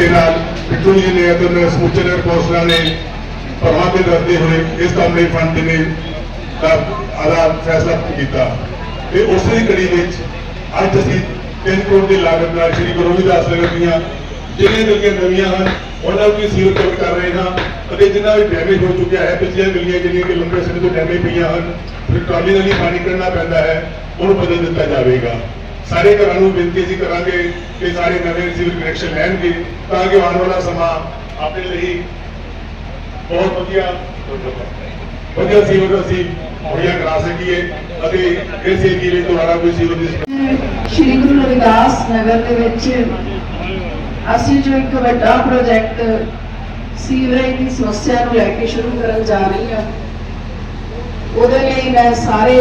ਫਤਿਹ ਨਾਲ ਬਿੱਟੂ ਜੀ ਨੇ ਅਤੇ ਉਹਨਾਂ ਸਮੁੱਚੇ ਨਗਰ ਕੌਂਸਲਰਾਂ ਨੇ ਪ੍ਰਵਾਹ ਕਰਦੇ ਹੋਏ ਇਸ ਕੰਮ ਫੰਡ ਦੇਣੇ ਦਾ ਆਦਾ ਫੈਸਲਾ ਕੀਤਾ। ਤੇ ਉਸੇ ਦੀ ਕੜੀ ਵਿੱਚ ਅੱਜ ਅਸੀਂ 3 ਕਰੋੜ ਦੀ ਲਾਗਤ ਨਾਲ ਸ਼੍ਰੀ ਗੁਰੂ ਰਵਿਦਾਸ ਨਗਰ ਦੀਆਂ ਜਿਹੜੀਆਂ ਗਲੀਆਂ ਨਵੀਆਂ ਹਨ, ਉਹਨਾਂ ਨੂੰ ਵੀ ਸੀਲ ਕਵਰ ਕਰ ਰਹੇ ਹਾਂ। ਅਤੇ ਜਿੰਨਾ ਵੀ ਡੈਮੇਜ ਹੋ ਚੁੱਕਿਆ ਹੈ, ਪਿਛਲੀਆਂ ਗਲੀਆਂ ਜਿਹੜੀਆਂ ਕਿ ਲੰਬੇ ਸਮੇਂ ਤੋਂ ਡੈਮੇਜ ਪਈਆਂ ਹਨ, ਫਿਰ ਟਰਾਲੀ ਨਾਲ ਹੀ ਪਾਣੀ ਕੱਢਣਾ ਪੈਂਦਾ ਹੈ, ਉਹਨੂੰ ਬਦਲ ਦਿੱਤਾ ਜਾਵੇਗਾ। ਸਾਰੇ ਘਰਾਂ ਨੂੰ ਬੇਨਤੀ ਅਸੀਂ ਕਰਾਂਗੇ ਕਿ ਸਾਰੇ ਨਵੇਂ ਸਿਵਲ ਕਨੈਕਸ਼ਨ ਲੈਣਗੇ ਤਾਂ ਕਿ ਆਉਣ ਵਾਲਾ ਸਮਾਂ ਆਪਣੇ ਲਈ ਬਹੁਤ ਵਧੀਆ ਵਧੀਆ ਸੀਵਰ ਅਸੀਂ ਮੁਹੱਈਆ ਕਰਾ ਸਕੀਏ ਅਤੇ ਇਸ ਏਰੀਏ ਵਿੱਚ ਦੁਬਾਰਾ ਕੋਈ ਸੀਵਰ ਦੀ ਸ਼੍ਰੀ ਗੁਰੂ ਰਵਿਦਾਸ ਨਗਰ ਦੇ ਵਿੱਚ ਅਸੀਂ ਜੋ ਇੱਕ ਵੱਡਾ ਪ੍ਰੋਜੈਕਟ ਸੀਵਰੇਜ ਦੀ ਸਮੱਸਿਆ ਨੂੰ ਲੈ ਕੇ ਸ਼ੁਰੂ ਕਰਨ ਜਾ ਰਹੀ ਹਾਂ। ਉਹਦੇ ਲਈ ਮੈਂ ਸਾਰੇ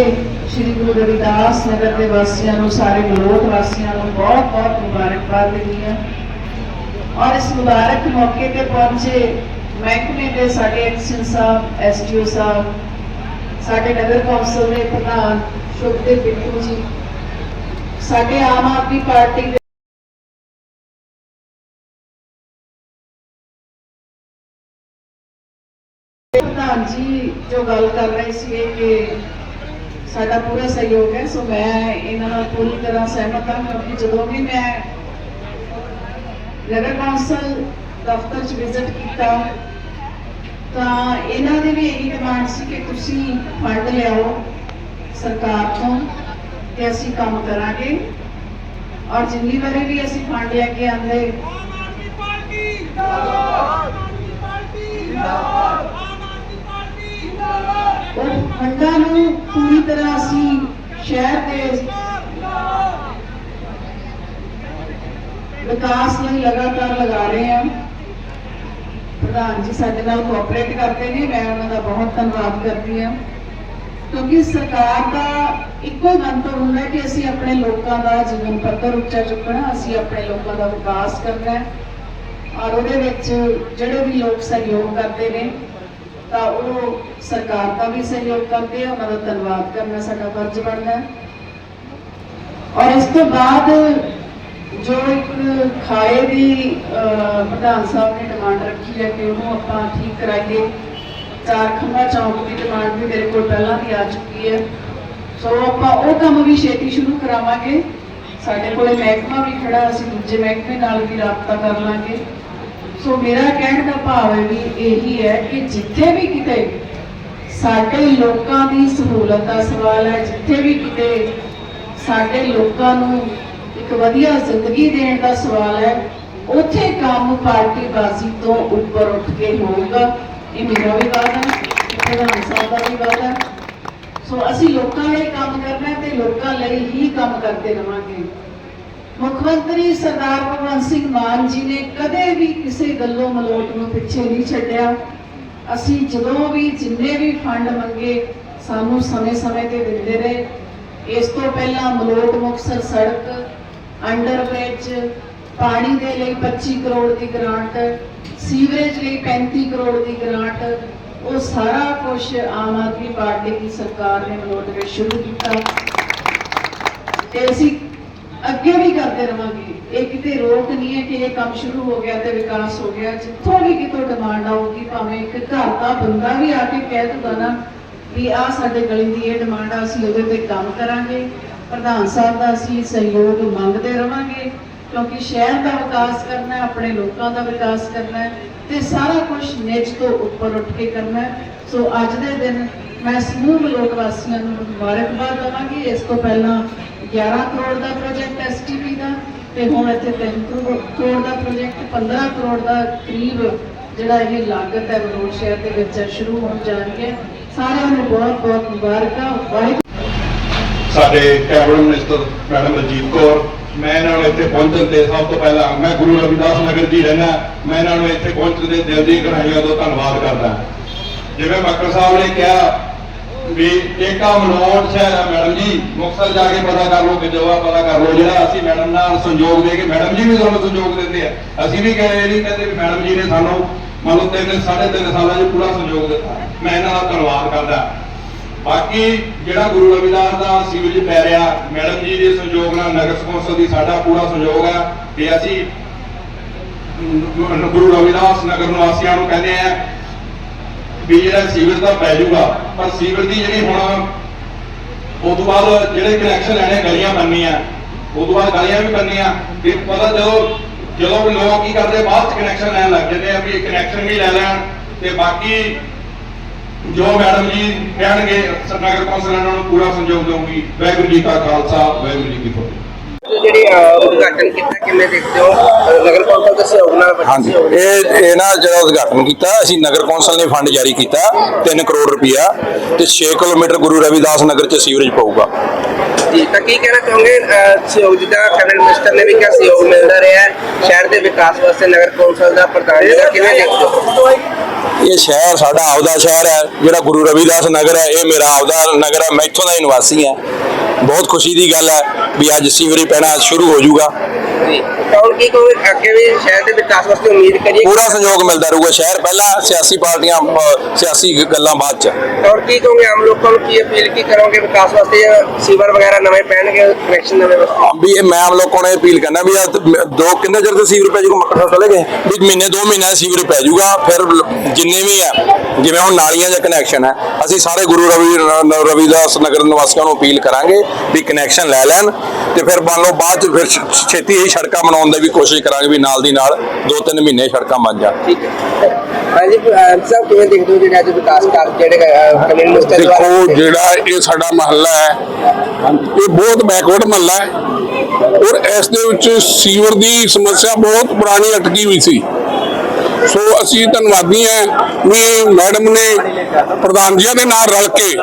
ਸ਼੍ਰੀ ਗੁਰੂ ਰਵਿਦਾਸ ਨਗਰ ਦੇ ਵਾਸੀਆਂ ਨੂੰ, ਸਾਰੇ ਮਲੋਟ ਵਾਸੀਆਂ ਨੂੰ ਬਹੁਤ ਬਹੁਤ ਮੁਬਾਰਕਬਾਦ ਦਿੰਦੀ ਹਾਂ। ਔਰ ਇਸ ਮੁਬਾਰਕ ਮੌਕੇ ਤੇ ਪਹੁੰਚੇ ਮਹਿਕਮੇ ਦੇ ਸਾਡੇ ਐਕਸ਼ਨ ਸਾਹਿਬ ਐਸਟੀਓ ਸਾਹਿਬ, ਸਾਡੇ ਨਗਰ ਕੌਂਸਲ ਦੇ ਪ੍ਰਧਾਨ ਸ਼ੁਭਦੇਵ ਬਿੱਟੂ ਜੀ, ਸਾਡੇ ਆਮ ਆਦਮੀ ਪਾਰਟੀ ਜੀ, ਜੋ ਗੱਲ ਕਰ ਰਹੇ ਸੀ ਕਿ ਸਾਡਾ ਪੂਰਾ ਸਹਿਯੋਗ ਹੈ, ਸੋ ਮੈਂ ਇਹਨਾਂ ਨਾਲ ਪੂਰੀ ਤਰ੍ਹਾਂ ਸਹਿਮਤ ਹਾਂ, ਕਿਉਂਕਿ ਜਦੋਂ ਵੀ ਮੈਂ ਨਗਰ ਕੌਂਸਲ ਦਫ਼ਤਰ 'ਚ ਵਿਜ਼ਿਟ ਕੀਤਾ, ਤਾਂ ਇਹਨਾਂ ਦੀ ਵੀ ਇਹੀ ਡਿਮਾਂਡ ਸੀ ਕਿ ਤੁਸੀਂ ਫੰਡ ਲਿਆਓ ਸਰਕਾਰ ਤੋਂ ਤੇ ਅਸੀਂ ਕੰਮ ਕਰਾਂਗੇ। ਔਰ ਜਿੰਨੀ ਵਾਰੀ ਵੀ ਅਸੀਂ ਫੰਡ ਲੈ ਕੇ ਆਂਦੇ ਆਮ ਆਦਮੀ ਪਾਰਟੀ ਜਿੰਦਾਬਾਦ ਆਮ ਆਦਮੀ ਪਾਰਟੀ ਜਿੰਦਾਬਾਦ ਆਮ ਆਦਮੀ ਪਾਰਟੀ ਜਿੰਦਾਬਾਦ ਫੰਡਾਂ ਨੂੰ ਪੂਰੀ ਤਰ੍ਹਾਂ ਅਸੀਂ ਸ਼ਹਿਰ ਦੇ ਵਿਕਾਸ ਲਈ ਲਗਾਤਾਰ ਲਗਾ ਰਹੇ ਹਾਂ। ਪ੍ਰਧਾਨ ਜੀ ਸਾਡੇ ਨਾਲ ਕੋਆਪਰੇਟ ਕਰਦੇ ਨੇ, ਮੈਂ ਉਹਨਾਂ ਦਾ ਬਹੁਤ ਧੰਨਵਾਦ ਕਰਦੀ ਹਾਂ। ਕਿਉਂਕਿ ਸਰਕਾਰ ਦਾ ਇੱਕੋ ਮੰਤਵ ਹੁੰਦਾ ਕਿ ਅਸੀਂ ਆਪਣੇ ਲੋਕਾਂ ਦਾ ਜੀਵਨ ਪੱਧਰ ਉੱਚਾ ਚੁੱਕਣਾ, ਅਸੀਂ ਆਪਣੇ ਲੋਕਾਂ ਦਾ ਵਿਕਾਸ ਕਰਨਾ ਹੈ। ਔਰ ਉਹਦੇ ਵਿੱਚ ਜਿਹੜੇ ਵੀ ਲੋਕ ਸਹਿਯੋਗ ਕਰਦੇ ਨੇ ਤਾਂ ਉਹ ਸਰਕਾਰ ਦਾ ਵੀ ਸਹਿਯੋਗ ਕਰਦੇ ਆ ਉਹਨਾਂ ਦਾ ਧੰਨਵਾਦ ਕਰਨਾ ਸਾਡਾ ਫਰਜ਼ ਬਣਦਾ ਹੈ। ਔਰ ਇਸ ਤੋਂ ਬਾਅਦ ਜੋ ਇੱਕ ਖਾਏ ਦੀ ਪ੍ਰਧਾਨ ਸਾਹਿਬ ਨੇ ਡਿਮਾਂਡ ਰੱਖੀ ਹੈ ਕਿ ਉਹਨੂੰ ਆਪਾਂ ਠੀਕ ਕਰਾਈਏ, ਚਾਰ ਖੰਭਾ ਚੌਂਕ ਦੀ ਡਿਮਾਂਡ ਵੀ ਮੇਰੇ ਕੋਲ ਪਹਿਲਾਂ ਦੀ ਆ ਚੁੱਕੀ ਹੈ। ਸੋ ਆਪਾਂ ਉਹ ਕੰਮ ਵੀ ਛੇਤੀ ਸ਼ੁਰੂ ਕਰਾਵਾਂਗੇ। ਸਾਡੇ ਕੋਲੇ ਮਹਿਕਮਾ ਵੀ ਖੜਾ, ਅਸੀਂ ਦੂਜੇ ਮਹਿਕਮੇ ਨਾਲ ਵੀ ਰਾਬਤਾ ਕਰ ਲਾਂਗੇ। ਸੋ ਮੇਰਾ ਕਹਿਣ ਦਾ ਭਾਵ ਹੈ ਵੀ ਇਹੀ ਹੈ ਕਿ ਜਿੱਥੇ ਵੀ ਕਿਤੇ ਸਾਡੇ ਲੋਕਾਂ ਦੀ ਸਹੂਲਤ ਦਾ ਸਵਾਲ ਹੈ, ਜਿੱਥੇ ਵੀ ਕਿਤੇ ਸਾਡੇ ਲੋਕਾਂ ਨੂੰ ਇੱਕ ਵਧੀਆ ਜ਼ਿੰਦਗੀ ਦੇਣ ਦਾ ਸਵਾਲ ਹੈ, ਉੱਥੇ ਕੰਮ ਪਾਰਟੀ ਬਾਜ਼ੀ ਤੋਂ ਉੱਪਰ ਉੱਠ ਕੇ ਹੋਊਗਾ। ਇਹ ਮੇਰਾ ਵੀ ਵਾਅਦਾ ਹੈ ਪ੍ਰਧਾਨ ਸਾਹਿਬ ਦਾ ਵੀ ਵਾਅਦਾ ਸੋ ਅਸੀਂ ਲੋਕਾਂ ਲਈ ਕੰਮ ਕਰਨਾ ਤੇ ਲੋਕਾਂ ਲਈ ਹੀ ਕੰਮ ਕਰਦੇ ਰਵਾਂਗੇ। ਮੁੱਖ ਮੰਤਰੀ ਸਰਦਾਰ ਭਗਵੰਤ ਸਿੰਘ ਮਾਨ ਜੀ ਨੇ ਕਦੇ ਵੀ ਕਿਸੇ ਗੱਲੋਂ ਮਲੋਟ ਨੂੰ ਪਿੱਛੇ ਨਹੀਂ ਛੱਡਿਆ। ਅਸੀਂ ਜਦੋਂ ਵੀ ਜਿੰਨੇ ਵੀ ਫੰਡ ਮੰਗੇ, ਸਾਨੂੰ ਸਮੇਂ-ਸਮੇਂ ਤੇ ਦਿੰਦੇ ਰਹੇ। ਇਸ ਤੋਂ ਪਹਿਲਾਂ ਮਲੋਟ ਮੁਕਤਸਰ ਸੜਕ ਅੰਡਰਬ੍ਰਿਜ ਪਾਣੀ ਦੇ ਲਈ 25 ਕਰੋੜ ਦੀ ਗ੍ਰਾਂਟ, ਸੀਵਰੇਜ ਲਈ 35 ਕਰੋੜ ਦੀ ਗ੍ਰਾਂਟ, ਉਹ ਸਾਰਾ ਕੁਝ ਆਮ ਆਦਮੀ ਪਾਰਟੀ ਦੀ ਸਰਕਾਰ ਨੇ ਮਲੋਟ ਵਿੱਚ ਸ਼ੁਰੂ ਕੀਤਾ। ਤੇ ਅਸੀਂ ਅੱਗੇ ਵੀ ਕਰਦੇ ਰਵਾਂਗੇ। ਇਹ ਕਿਤੇ ਰੋਕ ਨਹੀਂ ਹੈ ਕਿ ਇਹ ਕੰਮ ਸ਼ੁਰੂ ਹੋ ਗਿਆ ਤੇ ਵਿਕਾਸ ਹੋ ਗਿਆ। ਜਿੱਥੋਂ ਵੀ ਕਿਤੋਂ ਡਿਮਾਂਡ ਆਊਗੀ, ਭਾਵੇਂ ਇੱਕ ਘਰ ਦਾ ਬੰਦਾ ਵੀ ਆ ਕੇ ਕਹਿ ਦੂਗਾ ਨਾ ਵੀ ਆ ਸਾਡੇ ਗਲੀ ਦੀ ਇਹ ਡਿਮਾਂਡ ਆ, ਅਸੀਂ ਉਹਦੇ ਤੇ ਕੰਮ ਕਰਾਂਗੇ। ਪ੍ਰਧਾਨ ਸਾਹਿਬ ਦਾ ਅਸੀਂ ਸਹਿਯੋਗ ਮੰਗਦੇ ਰਵਾਂਗੇ, ਕਿਉਂਕਿ ਸ਼ਹਿਰ ਦਾ ਵਿਕਾਸ ਕਰਨਾ ਹੈ, ਆਪਣੇ ਲੋਕਾਂ ਦਾ ਵਿਕਾਸ ਕਰਨਾ ਹੈ ਤੇ ਸਾਰਾ ਕੁਝ ਨਿੱਜ ਤੋਂ ਉੱਪਰ ਉੱਠ ਕੇ ਕਰਨਾ ਹੈ। ਸੋ ਅੱਜ ਦੇ ਦਿਨ ਮੈਂ ਸਮੂਹ ਲੋਕ ਵਾਸੀਆਂ ਨੂੰ ਮੁਬਾਰਕਬਾਦ ਦਵਾਂਗੀ। ਇਸ ਤੋਂ ਪਹਿਲਾਂ 11 ਕਰੋੜ ਦਾ ਪ੍ਰੋਜੈਕਟ ਐਸਟੀਪੀ ਦਾ ਤੇ ਹੁਣ ਇੱਥੇ 3 ਕਰੋੜ ਦਾ ਪ੍ਰੋਜੈਕਟ 15 ਕਰੋੜ ਦਾ ਕਰੀਬ ਜਿਹੜਾ ਇਹ ਲਾਗਤ ਹੈ ਬਰੋਡ ਸ਼ਹਿਰ ਦੇ ਵਿੱਚ ਸ਼ੁਰੂ ਹੋਣ ਜਾ ਰਹੀ ਹੈ ਸਾਰਿਆਂ ਨੂੰ ਬਹੁਤ ਬਹੁਤ ਮੁਬਾਰਕਾਂ। ਵਾਹਿਗੁਰੂ। ਸਾਡੇ cabinet minister madam Rajit Kaur, ਮੈਂ ਇਹਨਾਂ ਇੱਥੇ ਪਹੁੰਚਣ ਤੇ ਸਭ ਤੋਂ ਪਹਿਲਾਂ ਮੈਂ ਗੁਰੂ ਰਵਿਦਾਸ ਨਗਰ ਜੀ ਰਹਿਣਾ ਮੈਂ ਇਹਨਾਂ ਇੱਥੇ ਪਹੁੰਚਣ ਦੇ ਦਿਲ ਦੀ ਗਹਿਰਾਈਆਂ ਤੋਂ ਧੰਨਵਾਦ ਕਰਦਾ। ਜਿਵੇਂ ਮੱਕਰ ਸਾਹਿਬ ਨੇ ਕਿਹਾ ਵੀ ਏਕਾ ਮਨੋਟ ਸ਼ਹਿਰ ਹੈ ਮੈਡਮ ਜੀ, ਮੁਕਤਸਰ ਜਾ ਕੇ ਪਤਾ ਕਰ ਲਓ ਕਿ ਜਵਾਬ ਪਤਾ ਕਰ ਲਓ, ਜਿਹੜਾ ਅਸੀਂ ਮੈਡਮ ਨਾਲ ਸੰਯੋਗ ਦੇ ਕੇ, ਮੈਡਮ ਜੀ ਵੀ ਸਾਨੂੰ ਸੰਯੋਗ ਦਿੰਦੇ ਆ। ਅਸੀਂ ਵੀ ਕਹੇ ਨਹੀਂ ਕਹਿੰਦੇ ਵੀ ਮੈਡਮ ਜੀ ਨੇ ਸਾਨੂੰ, ਮੰਨ ਲਓ ਤਿੰਨ, ਸਾਢੇ ਤਿੰਨ ਸਾਲਾਂ 'ਚ ਪੂਰਾ ਸੰਯੋਗ ਦਿੱਤਾ। ਮੈਂ ਇਹਨਾਂ ਦਾ ਧੰਨਵਾਦ ਕਰਦਾ। ਬਾਕੀ ਜਿਹੜਾ ਗੁਰੂ ਰਵਿਦਾਸ ਦਾ ਸਿਵਲ ਪੈ ਰਿਹਾ, ਮੈਡਮ ਜੀ ਦੇ ਸੰਯੋਗ ਨਾਲ ਨਗਰ ਕੌਂਸਲ ਦੀ ਸਾਡਾ ਪੂਰਾ ਸੰਯੋਗ ਹੈ ਕਿ ਅਸੀਂ ਗੁਰੂ ਰਵਿਦਾਸ ਨਗਰ ਨਿਵਾਸੀਆਂ ਨੂੰ ਕਹਿੰਦੇ ਆ ਵੀ ਜਿਹੜਾ ਸੀਵਰ ਦਾ ਪੈ ਜਾਊਗਾ, ਪਰ ਸੀਵਰ ਦੀ ਜਿਹੜੀ ਹੁਣ ਉਸ ਤੋਂ ਬਾਅਦ ਜਿਹੜੇ ਕਨੈਕਸ਼ਨ ਲੈਣੇ ਗਲੀਆਂ ਬਣਨੀਆਂ ਉਸ ਤੋਂ ਬਾਅਦ ਗਲੀਆਂ ਵੀ ਬਣਨੀਆਂ ਫਿਰ ਪਤਾ ਜਦੋਂ ਜਦੋਂ ਵੀ ਲੋਕ ਕੀ ਕਰਦੇ, ਬਾਅਦ ਚ ਕਨੈਕਸ਼ਨ ਲੈਣ ਲੱਗ ਜਾਂਦੇ ਆ ਵੀ ਕਨੈਕਸ਼ਨ ਵੀ ਲੈ ਲੈਣ, ਤੇ ਬਾਕੀ ਜੋ ਮੈਡਮ ਜੀ ਕਹਿਣਗੇ ਨਗਰ ਕੌਂਸਲ ਇਹਨਾਂ ਨੂੰ ਪੂਰਾ ਸੰਯੋਗ ਦਊਗੀ। ਵਾਹਿਗੁਰੂ ਜੀ ਕਾ ਖਾਲਸਾ, ਵਾਹਿਗੁਰੂ ਜੀ ਕੀ ਫਤਿਹ। ਜਿਹੜੀ ਅਹ, ਉਦਘਾਟਨ ਕੀਤਾ ਕਿਵੇਂ ਦੇਖਦੇ ਹੋ? ਅਹ, ਨਗਰ ਕੌਂਸਲ ਦੇ ਸਹਿਯੋਗ ਨਾਲ ਵੱਡੇ ਹਾਂਜੀ। ਸਹਿਯੋਗ ਨਾਲ। ਇਹ ਇਹ ਨਾ ਜਿਹੜਾ ਉਦਘਾਟਨ ਕੀਤਾ ਅਸੀਂ ਨਗਰ ਕੌਂਸਲ ਨੇ ਫੰਡ ਜਾਰੀ ਕੀਤਾ 3 ਕਰੋੜ ਰੁਪਇਆ ਤੇ 6 ਕਿਲੋਮੀਟਰ ਗੁਰੂ ਰਵਿਦਾਸ ਨਗਰ ਚ ਸੀਵਰੇਜ ਪਊਗਾ। ਜੀ ਤਾਂ ਕੀ ਕਹਿਣਾ ਚਾਹੋਗੇ? ਅਹ, ਸਹਿਯੋਗ ਜਿੱਦਾਂ ਕੈਬਨਿਟ ਮਿਨਿਸਟਰ ਨੇ ਵੀ ਕਿਹਾ ਸਹਿਯੋਗ ਮਿਲਦਾ ਰਿਹਾ ਹੈ। ਸ਼ਹਿਰ ਦੇ ਵਿਕਾਸ ਵਾਸਤੇ ਨਗਰ ਕੌਂਸਲ ਦਾ ਪ੍ਰਧਾਨ ਜੀ ਦਾ ਕਿਵੇਂ ਦੇਖਦੇ ਹੋ? ਇਹ ਸ਼ਹਿਰ ਸਾਡਾ ਆਪਦਾ ਸ਼ਹਿਰ ਹੈ ਜਿਹੜਾ ਗੁਰੂ ਰਵਿਦਾਸ ਨਗਰ ਹੈ ਇਹ ਮੇਰਾ ਆਪਦਾ ਨਗਰ ਹੈ ਮੈਂ ਇੱਥੋਂ ਦਾ ਹੀ ਨਿਵਾਸੀ ਹਾਂ। ਬਹੁਤ ਖੁਸ਼ੀ ਦੀ ਗੱਲ ਹੈ ਵੀ ਅੱਜ ਸੀਵਰੇਜ ਪੈਣਾ ਸ਼ੁਰੂ ਹੋ ਜਾਊਗਾ। ਜੀ। ਤਾਂ ਹੁਣ ਕੀ ਕਹੋਗੇ ਅੱਗੇ ਵੀ ਸ਼ਹਿਰ ਦੇ ਵਿਕਾਸ ਵਾਸਤੇ ਉਮੀਦ ਕਰੀਏ? ਪੂਰਾ ਸਹਿਯੋਗ ਮਿਲਦਾ ਰਹੂਗਾ ਸ਼ਹਿਰ ਪਹਿਲਾਂ ਸਿਆਸੀ ਪਾਰਟੀਆਂ ਅਹ, ਸਿਆਸੀ ਗੱਲਾਂ ਬਾਅਦ ਚ। ਹੁਣ ਕੀ ਕਹੋਗੇ ਆਮ ਲੋਕਾਂ ਨੂੰ? ਕੀ ਅਪੀਲ ਕੀ ਕਰੋਗੇ ਵਿਕਾਸ ਵਾਸਤੇ ਜਾਂ ਸੀਵਰ ਵਗੈਰਾ ਨਵੇਂ ਪੈਣਗੇ ਕਨੈਕਸ਼ਨ ਨਵੇਂ ਵਾਸਤੇ? ਵੀ ਇਹ ਮੈਂ ਆਮ ਲੋਕਾਂ ਨੂੰ ਅਪੀਲ ਕਰਨਾ ਵੀ ਆਹ ਦੋ ਕਿੰਨੇ ਚਿਰ ਤੋਂ ਸੀਵਰ ਪੈ ਜਾਊਗਾ ਮੱਕੜ ਸਾਹਿਬ ਚਲੇ ਗਏ? ਵੀ ਮਹੀਨੇ ਦੋ ਮਹੀਨੇ ਸੀਵਰ ਪੈ ਜਾਊਗਾ ਫਿਰ ਲ- ਜਿੰਨੇ ਵੀ ਆ ਜਿਵੇਂ ਹੁਣ ਨਾਲੀਆਂ ਦਾ ਕਨੈਕਸ਼ਨ ਹੈ ਅਸੀਂ ਸਾਰੇ ਗੁਰੂ ਰਵੀ ਰ- ਰਵਿਦਾਸ ਨਗਰ ਨਿਵਾਸੀਆਂ ਨੂੰ ਅਪੀਲ ਕਰਾਂਗੇ ਵੀ ਕਨੈਕਸ਼ਨ ਲੈ ਲੈਣ। ਤੇ ਫਿਰ ਮੰਨ ਲਓ ਬਾਅਦ ਚ ਫਿਰ ਛ- ਛੇਤੀ ਹੀ ਸੜਕਾਂ ਬਣਾਉਣ ਦੀ ਵੀ ਕੋਸ਼ਿਸ਼ ਕਰਾਂਗੇ ਵੀ ਨਾਲ ਦੀ ਨਾਲ ਦੋ ਤਿੰਨ ਮਹੀਨੇ ਸੜਕਾਂ ਬਣ ਜਾਣ। ਠੀਕ ਹੈ। ਹਾਂਜੀ ਅਹ, ਸਭ ਕਿਵੇਂ ਦੇਖਦੇ ਹੋ ਜਿਹੜੇ ਅੱਜ ਵਿਕਾਸ ਕਰ ਜਿਹੜੇ ਕੈਬਨਿਟ ਮਿਨਿਸਟਰ ਦੇਖੋ ਜਿਹੜਾ ਇਹ ਸਾਡਾ ਮਹੱਲਾ ਹੈ ਇਹ ਬਹੁਤ ਬੈਕਵਰਡ ਮਹੱਲਾ ਹੈ। ਔਰ ਇਸ ਦੇ ਵਿੱਚ ਸੀਵਰ ਦੀ ਸਮੱਸਿਆ ਬਹੁਤ ਪੁਰਾਣੀ ਅਟਕੀ ਹੋਈ ਸੀ। ਸੋ ਅਸੀਂ ਧੰਨਵਾਦੀ ਹਾਂ ਵੀ ਮੈਡਮ ਨੇ ਪ੍ਰਧਾਨ ਜੀ ਦੇ ਨਾਲ ਰਲ ਕੇ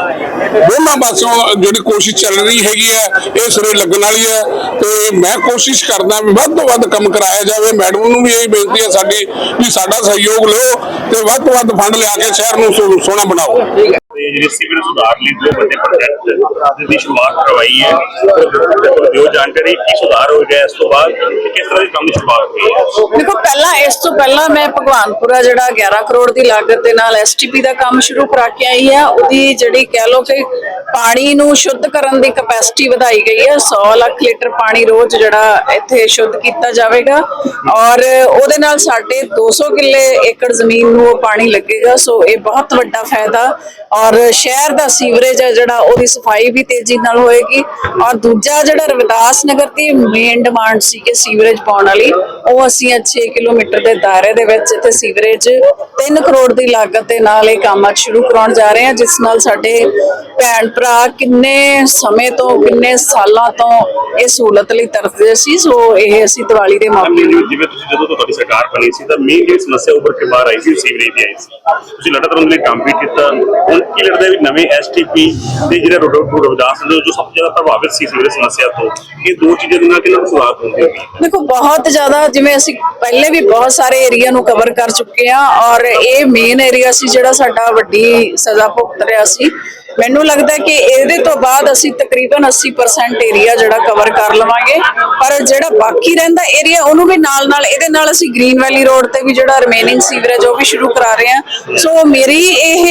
ਦੋਨਾਂ ਪਾਸਿਓਂ ਜਿਹੜੀ ਕੋਸ਼ਿਸ਼ ਚੱਲ ਰਹੀ ਹੈਗੀ ਹੈ, ਇਹ ਸਿਰੇ ਲੱਗਣ ਵਾਲੀ ਹੈ ਤੇ ਮੈਂ ਕੋਸ਼ਿਸ਼ ਕਰਦਾ ਵੀ ਵੱਧ ਤੋਂ ਵੱਧ ਕੰਮ ਕਰਾਇਆ ਜਾਵੇ। ਮੈਡਮ ਨੂੰ ਵੀ ਇਹ ਬੇਨਤੀ ਹੈ ਸਾਡੀ ਵੀ ਸਾਡਾ ਸਹਿਯੋਗ ਲਿਓ ਤੇ ਵੱਧ ਤੋਂ ਵੱਧ ਫੰਡ ਲਿਆ ਕੇ ਸ਼ਹਿਰ ਨੂੰ ਸੋ- ਸੋਹਣਾ ਬਣਾਓ। ਤੇ ਜਿਹੜੇ ਸਿਵਲ ਸੁਧਾਰ ਲਈ ਦੋ ਵੱਡੇ ਪ੍ਰੋਜੈਕਟ ਦੀ ਸ਼ੁਰੂਆਤ ਕਰਵਾਈ ਹੈ ਦਿਓ ਜਾਣਕਾਰੀ ਕੀ ਸੁਧਾਰ ਹੋ ਗਿਆ ਇਸ ਤੋਂ ਬਾਅਦ ਕਿਸ ਤਰ੍ਹਾਂ ਦੀ ਕੰਮ ਸ਼ੁਰੂਆਤ ਹੋਈ ਹੈ? ਦੇਖੋ, ਪਹਿਲਾਂ ਇਸ ਤੋਂ ਪਹਿਲਾਂ ਮੈਂ ਭਗਵਾਨਪੁਰਾ ਜਿਹੜਾ 11 ਕਰੋੜ ਦੀ ਲਾਗਤ ਦੇ ਨਾਲ ਐਸਟੀਪੀ ਦਾ ਕੰਮ ਸ਼ੁਰੂ ਕਰਾ ਕੇ ਆਈ ਆ ਉਹਦੀ ਜਿਹੜੀ ਕਹਿ ਲਓ ਕਿ ਪਾਣੀ ਨੂੰ ਸ਼ੁੱਧ ਕਰਨ ਦੀ ਕਪੈਸਿਟੀ ਵਧਾਈ ਗਈ ਹੈ। 100 ਲੱਖ ਲੀਟਰ ਪਾਣੀ ਰੋਜ਼ ਜਿਹੜਾ ਇੱਥੇ ਸ਼ੁੱਧ ਕੀਤਾ ਜਾਵੇਗਾ ਔਰ ਉਹਦੇ ਨਾਲ ਸਾਡੇ 200 ਕਿੱਲੇ ਏਕੜ ਜ਼ਮੀਨ ਨੂੰ ਉਹ ਪਾਣੀ ਲੱਗੇਗਾ। ਸੋ ਇਹ ਬਹੁਤ ਵੱਡਾ ਫਾਇਦਾ ਔਰ ਔਰ ਸ਼ਹਿਰ ਦਾ ਸੀਵਰੇਜ ਹੈ ਜਿਹੜਾ, ਉਹਦੀ ਸਫ਼ਾਈ ਵੀ ਤੇਜ਼ੀ ਨਾਲ ਹੋਏਗੀ। ਔਰ ਦੂਜਾ ਜਿਹੜਾ ਰਵਿਦਾਸ ਨਗਰ ਦੀ ਮੇਨ ਡਿਮਾਂਡ ਸੀ ਕਿ ਸੀਵਰੇਜ ਪਾਉਣ ਵਾਲੀ, ਉਹ ਅਸੀਂ ਅੱਜ 6 ਕਿਲੋਮੀਟਰ ਦੇ ਦਾਇਰੇ ਦੇ ਵਿੱਚ ਇੱਥੇ ਸੀਵਰੇਜ 3 ਕਰੋੜ ਦੀ ਲਾਗਤ ਦੇ ਨਾਲ ਇਹ ਕੰਮ ਅੱਜ ਸ਼ੁਰੂ ਕਰਾਉਣ ਜਾ ਰਹੇ ਹਾਂ, ਜਿਸ ਨਾਲ ਸਾਡੇ ਭੈਣ ਭਰਾ ਕਿੰਨੇ ਸਮੇਂ ਤੋਂ, ਕਿੰਨੇ ਸਾਲਾਂ ਤੋਂ ਇਹ ਸਹੂਲਤ ਲਈ ਤਰਸਦੇ ਸੀ। ਸੋ ਇਹ ਅਸੀਂ ਦੀਵਾਲੀ ਦੇ ਮੌਕੇ ਜਿਵੇਂ ਜਿਵੇਂ ਤੁਸੀਂ ਜਦੋਂ ਤੋਂ ਤੁਹਾਡੀ ਸਰਕਾਰ ਬਣੀ ਸੀ, ਤਾਂ ਮੇਨ ਜਿਹੜੀ ਸਮੱਸਿਆ ਉੱਪਰ ਕੇ ਬਾਹਰ ਆਈ ਸੀ, ਸੀਵਰੇਜ ਦੀ ਆਈ ਸੀ। ਤੁਸੀਂ ਲਗਾਤਾਰ ਉਹਦੇ ਲਈ ਕੰਮ ਵੀ ਕੀਤਾ। ਹੁਣ ਕੀ ਲੱਗਦਾ ਵੀ ਨਵੇਂ ਐਸਟੀਪੀ ਤੇ ਜਿਹੜੇ ਰੋਡੋ ਨੇ, ਜੋ ਸਭ ਤੋਂ ਜ਼ਿਆਦਾ ਪ੍ਰਭਾਵਿਤ ਸੀ ਸੀਵਰੇਜ ਸਮੱਸਿਆ ਤੋਂ, ਇਹ ਦੋ ਚੀਜ਼ਾਂ ਦੇ ਨਾਲ ਕਿੰਨਾ ਕੁ ਸੁਧਾਰ ਹੁੰਦੀ ਦੇਖੋ, ਬਹੁਤ ਜ਼ਿਆਦਾ ਜਿਵੇਂ ਅਸੀਂ ਪਹਿਲੇ ਵੀ ਬਹੁਤ ਸਾਰੇ ਏਰੀਆ ਨੂੰ ਕਵਰ ਕਰ ਚੁੱਕੇ ਆ ਔਰ ਇਹ ਮੇਨ ਏਰੀਆ ਸੀ ਜਿਹੜਾ ਸਾਡਾ ਵੱਡੀ ਸਜ਼ਾ ਭੁਗਤ ਰਿਹਾ ਸੀ। ਮੈਨੂੰ ਲੱਗਦਾ ਕਿ ਇਹਦੇ ਤੋਂ ਬਾਅਦ ਅਸੀਂ ਤਕਰੀਬਨ 80% ਏਰੀਆ ਜਿਹੜਾ ਕਵਰ ਕਰ ਲਵਾਂਗੇ। ਪਰ ਜਿਹੜਾ ਬਾਕੀ ਰਹਿੰਦਾ ਏਰੀਆ ਉਹਨੂੰ ਵੀ ਨਾਲ ਨਾਲ ਇਹਦੇ ਨਾਲ ਅਸੀਂ ਗ੍ਰੀਨ ਵੈਲੀ ਰੋਡ ਤੇ ਵੀ ਜਿਹੜਾ ਰਿਮੇਨਿੰਗ ਸੀਵਰੇਜ ਉਹ ਵੀ ਸ਼ੁਰੂ ਕਰਾ ਰਹੇ ਹਾਂ। ਸੋ ਮੇਰੀ ਇਹ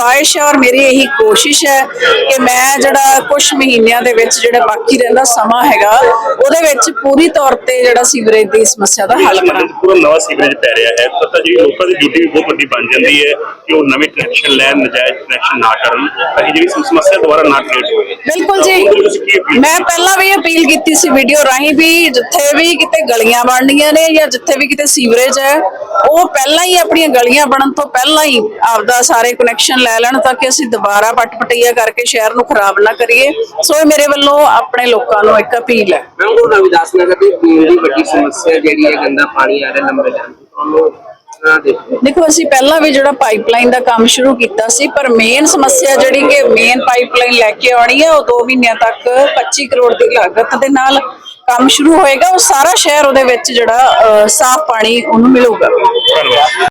ਖੁਆਇਸ਼ ਹੈ ਔਰ ਮੇਰੀ ਇਹੀ ਕੋਸ਼ਿਸ਼ ਹੈ ਕਿ ਮੈਂ ਜਿਹੜਾ ਕੁਝ ਮਹੀਨਿਆਂ ਦੇ ਵਿੱਚ ਜਿਹੜਾ ਬਾਕੀ ਰਹਿੰਦਾ ਸਮਾਂ ਹੈਗਾ ਉਹਦੇ ਵਿੱਚ ਪੂਰੀ ਤੌਰ ਤੇ ਜਿਹੜਾ ਸੀਵਰੇਜ ਦੀ ਸਮੱਸਿਆ ਦਾ ਹੱਲ ਕਰਾਂ। ਪੂਰਾ ਨਵਾਂ ਸੀਵਰੇਜ ਪੈ ਰਿਹਾ ਹੈ ਤਾਂ ਤਾਂ ਜਿਹੜੀ ਲੋਕਾਂ ਦੀ ਡਿਊਟੀ ਵੀ ਬਹੁਤ ਵੱਡੀ ਬਣ ਜਾਂਦੀ ਹੈ ਕਿ ਉਹ ਨਵੇਂ ਕਨੈਕਸ਼ਨ ਲੈਣ ਨਜਾਇਜ਼ ਕਨੈਕਸ਼ਨ ਨਾ ਕਰਨ ਤਾਂ ਕਿ ਜਿਹੜੀ ਸਮ- ਸਮੱਸਿਆ ਦੁਬਾਰਾ ਨਾ ਕ੍ਰੀਏਟ ਹੋਵੇ। ਬਿਲਕੁਲ ਜੀ। ਮੈਂ ਪਹਿਲਾਂ ਵੀ ਅਪੀਲ ਕੀਤੀ ਸੀ ਵੀਡੀਓ ਰਾਹੀਂ ਵੀ ਜਿੱਥੇ ਵੀ ਕਿਤੇ ਗਲੀਆਂ ਬਣਨੀਆਂ ਨੇ ਜਾਂ ਜਿੱਥੇ ਵੀ ਕਿਤੇ ਸੀਵਰੇਜ ਹੈ ਉਹ ਪਹਿਲਾਂ ਹੀ ਆਪਣੀਆਂ ਗਲੀਆਂ ਬਣਨ ਤੋਂ ਪਹਿਲਾਂ ਹੀ ਆਪਦਾ ਸਾਰੇ ਕਨੈਕਸ਼ਨ ਲੈ ਲੈਣ ਤਾਂ ਕਿ ਅਸੀਂ ਦੁਬਾਰਾ ਪੱਟ ਪਟਈਆ ਕਰਕੇ ਸ਼ਹਿਰ ਨੂੰ ਖਰਾਬ ਨਾ ਕਰੀਏ। ਸੋ ਇਹ ਮੇਰੇ ਵੱਲੋਂ ਆਪਣੇ ਲੋਕਾਂ ਨੂੰ ਇੱਕ ਅਪੀਲ ਹੈ। ਮੈਂ ਗੁਰੂ ਰਵਿਦਾਸ ਨਗਰ ਦੀ ਪੀਣ ਦੀ ਵੱਡੀ ਸਮੱਸਿਆ ਜਿਹੜੀ ਹੈ ਗੰਦਾ ਪਾਣੀ ਆ ਰਿਹਾ ਲੰਬੇ ਟਾਈਮ ਤੋਂ ਉਹਨੂੰ ਨਾ ਦੇਖੋ। ਅਸੀਂ ਪਹਿਲਾਂ ਵੀ ਜਿਹੜਾ ਪਾਈਪਲਾਈਨ ਦਾ ਕੰਮ ਸ਼ੁਰੂ ਕੀਤਾ ਸੀ ਪਰ ਮੇਨ ਸਮੱਸਿਆ ਜਿਹੜੀ ਕਿ ਮੇਨ ਪਾਈਪਲਾਈਨ ਲੈ ਕੇ ਆਉਣੀ ਹੈ ਉਹ 2 ਮਹੀਨਿਆਂ ਤੱਕ 25 ਕਰੋੜ ਦੀ ਲਾਗਤ ਦੇ ਨਾਲ ਕੰਮ ਸ਼ੁਰੂ ਹੋਏਗਾ। ਉਹ ਸਾਰਾ ਸ਼ਹਿਰ ਉਹਦੇ ਵਿੱਚ ਜਿਹੜਾ ਸਾਫ਼ ਪਾਣੀ ਉਹਨੂੰ ਮਿਲੂਗਾ। ਧੰਨਵਾਦ।